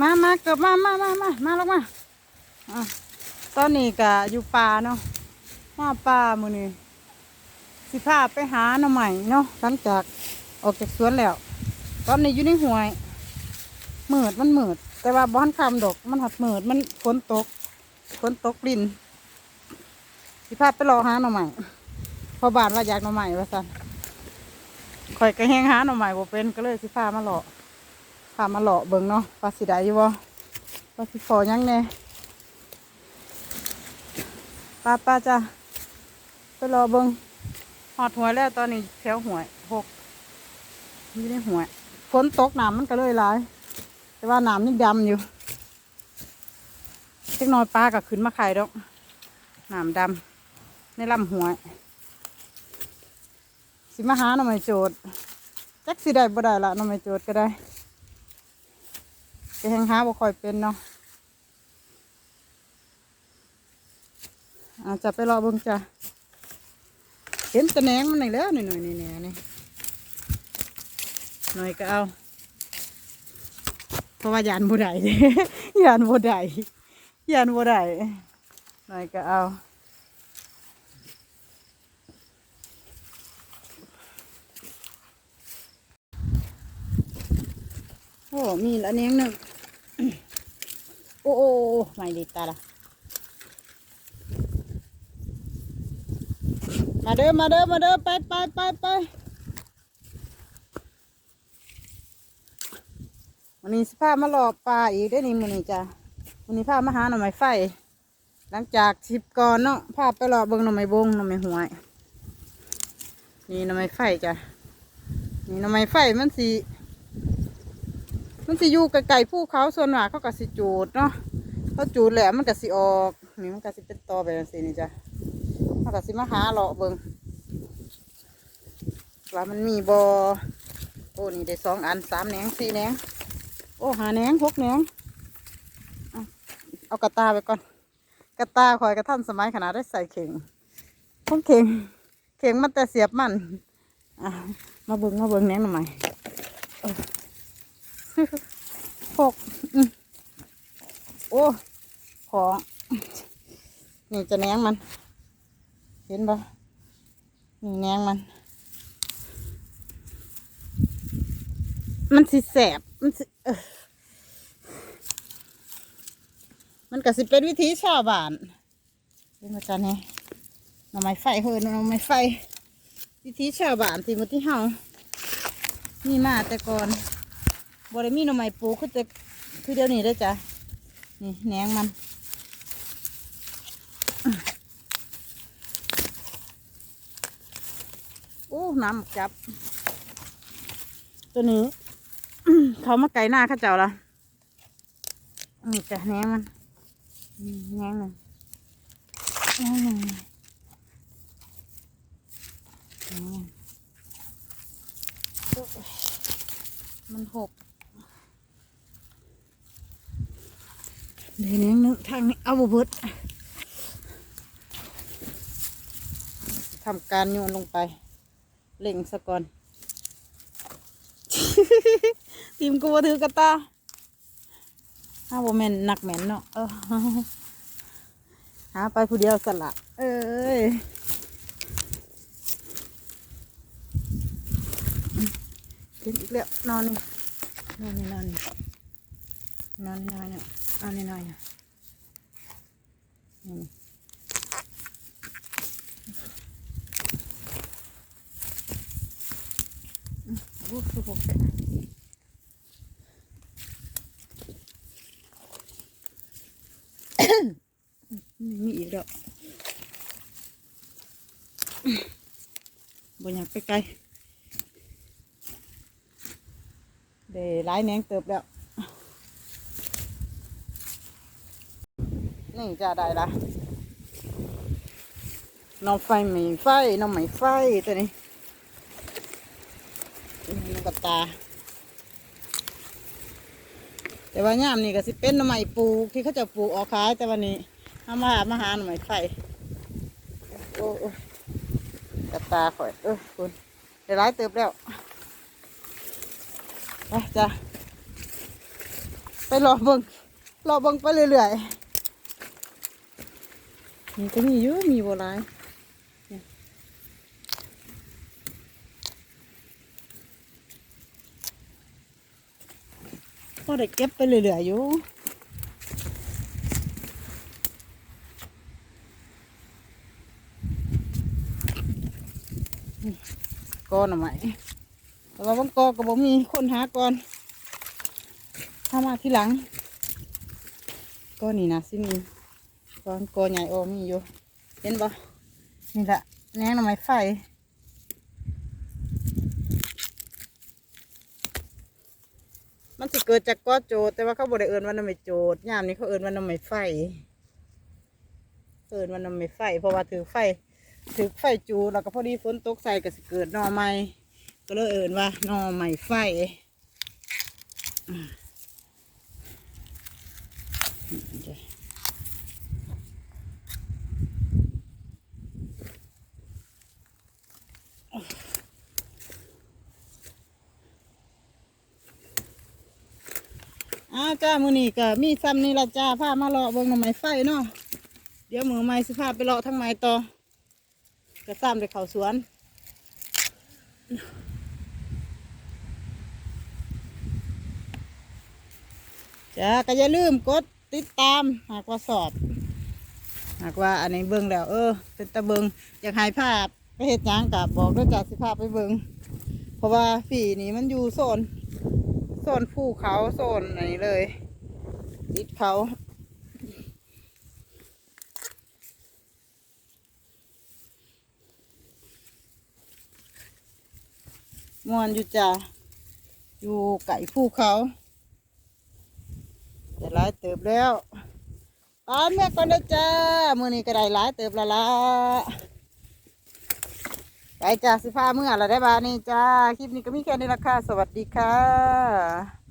มามาเกือบมามามามามาลงมาอะตอนนี้ก็อยู่ป่าเนาะมาป่ามือนี้สิพาไปหาหน่อใหม่เนาะหลังจากออกจากสวนแล้ว ตอนนี้อยู่ในห้วยเมืดมันเมืดแต่ว่าบ้านคำดอกมันหัดเมืดมันฝนตกฝนตกลินสิพาไปรอหาหน่อใหม่พอบานว่าอยากหน่อใหม่ว่าสันคอยกระแห้งหาหน่อใหม่บ่เป็นก็เลยสิพามาหล่อ พามาหล่อเบิ่งเนาะว่าสิได้อยู่บ่ว่าสิพอยังแน่ป้าป้าจ้าไปรอเบิ่งหอดหัวยแล้วตอนนี้แถวหัวยหกอยู่ในหัวยฝนตกน้ำมันก็เลยหลาย แต่ว่าน้ำยังดำอยู่เล็กน้อยปลาก็ขึ้นมาไข่ดอกน้ำดำในลำหัวยสิมาหาหน่อไม้โจดจักสิได้บ่ได้ละหน่อไม้โจดก็ได้ แห้งหาบ่ค่อยเป็นเนาะอาจจะไปรอเบิ่งจ้ะเห็นตะแหนงมันนี่แล้วหน่อยๆนี่ๆนี่หน่อยก็เอา เพราะว่ายานบ่ได้เด้ยานบ่ได้ยานบ่ได้หน่อยก็เอาโอ้มีละเนียงหนึ่ง โอ้โอ้โอ้ไม่ดีตาละมาเด้อมาเด้อมาเด้อไปไปไปไปวันนี้สิพามาหลอกปลาอีกได้นี่มื้อนี้จ้ะวันนี้พามาหาหน่อไม้ไฟ หลังจากชิปก่อนเนาะพาไปหลอกเบิ่งหน่อไม้บงหน่อไม้หวยนี่หน่อไม้ไฟจ้ะนี่หน่อไม้ไฟมันสิ มันสิอยู่ไกลๆภูเขาส่วนมากเขาก็สิจูดเนาะเขาจูดแหล้วมันก็สิออก นี่มันก็สิเป็นตอแบบนี้นี่จ้ะเขาก็สิมาหาหลอกเบิ่งว่ามันมีบอโอ้ นี่ได้สองอันสามแหนงสี่แหนงโอ้หาแหนงหกแหนงเอากระตาไปก่อน กระตาคอยกระท่านสมัยขนาดได้ใส่เข่งพ้องเข่งเข่งมันแต่เสียบมันอะมาเบิ่งมาเบิ่งแหนงหน่อย หกอืมโอ้ ของ นี่จะแหนงมัน เห็นปะนี่แหนงมัน มันสิแสบ มันสิเออมันก็สิเป็นวิธีชาวบ้านเป็นมาจันนี่หน่อไม้ไฟเฮ้ยหน่อไม้ไฟ วิธีชาวบ้านที่มาที่เฮามีมาแต่ก่อน บ่ได้มีหน่อไม้ปูคือแต่คือเดี๋ยวนี้ได้อจ้ะนี่แหนงมันโอ้น้ำจับ ตัวนี้เขามาไก่หน้าข้าเจ้าละนี่จ้ะแหนงมันแหนงหนึ่งแหนงหนึ่งแหนมันหก เดี๋ยวนงหนึงทางนี้เอาบุบดทำการโยนลงไป เล่งซะก่อน ทีมกูถือกระตาห้าโมเมนหนักแม่นเนาะเออหาไปผู้เดียวสละ เอ้ยเห็นอีกแล้วนอนนี่นอนนี่นอนนี่นอนนี่นอนนี่ นอนนี่นอนนี่นี่โอ้คือหกแปดนี่มีอีกดอกบ่อยากไปไกลเดี๋ยวร้ายแหนงเติบแล้ว นี่จะได้ละน้องไฟไม่ไฟน้องไม่ไฟตัวนี้นกตา แต่ว่าย่ามนี่ก็สิเป็นน่อไม้ปลูกที่เขาจะปลูกออกขายแต่วันนี้เอามาหามาหาหน่อไม้ไฟโอ้โอกระตาข่อย เออคุณได้ร้ายเติบแล้วไปจ้ะไปรอเบิงรอเบิงไปเรื่อยๆ นี่ก็มีเยอะมีโบัวลายเนี่ยก็ได้เก็บไปเรื่อยๆอยู่ก้อนอาไหมแต่ว่าบางกอก็บ่มีคนหาก่อน ถ้ามาที่หลัง ก็นี่นะสิมี ก้อนกอใหญ่โอมีอยู่ เห็นบ่นี่แหละแหนงหน่อไม้ไฟมันสิเกิดจากก้อโจดแต่ว่าเขาบริเอิญว่าน้ำไม่โจดยามนี้เขาเอิญว่าน้ำไม่ไฟเอิญว่าน้ำไม่ไฟ เพราะว่าถือไฟถือไฟจูแล้วก็พอดีฝนตกใส่ก็สิเกิดหน่อไม้ก็เลยเอิญว่าหน่อไม้ไฟ อ้าวจ้ามือนี่ก็มีซ้ำนี่ละจ้าพามาเลาะเบิ่งหน่อไม้ไฟเนาะเดี๋ยวมือไม้สิพาไปเลาะทั้งไม้ต่อก็ซ้ำไปเขาสวนจ้าก็อย่าลืมกดติดตามหากว่าสอบ หากว่าอันนี้เบิ่งแล้ว เออ เป็นตะเบิงอยากให้ภาพไปเฮ็ดยังกับบอกด้วยจ้าสิพาไปเบิ่งเพราะว่าฝีนี้มันอยู่โซน โซนภูเขาโซนไหนเลยติดเขามวนอยู่จ้ะอยู่ไก่ภูเขาแต่หลายเติบแล้วตอนเมื่อก่อนนะจ้ามือนี้ก็ได้หลายเติบละละ ไปจ้าสิพาเมื่อเราได้บานี่จ้า คลิปนี้ก็มีแค่นี้ละค่ะ สวัสดีค่ะ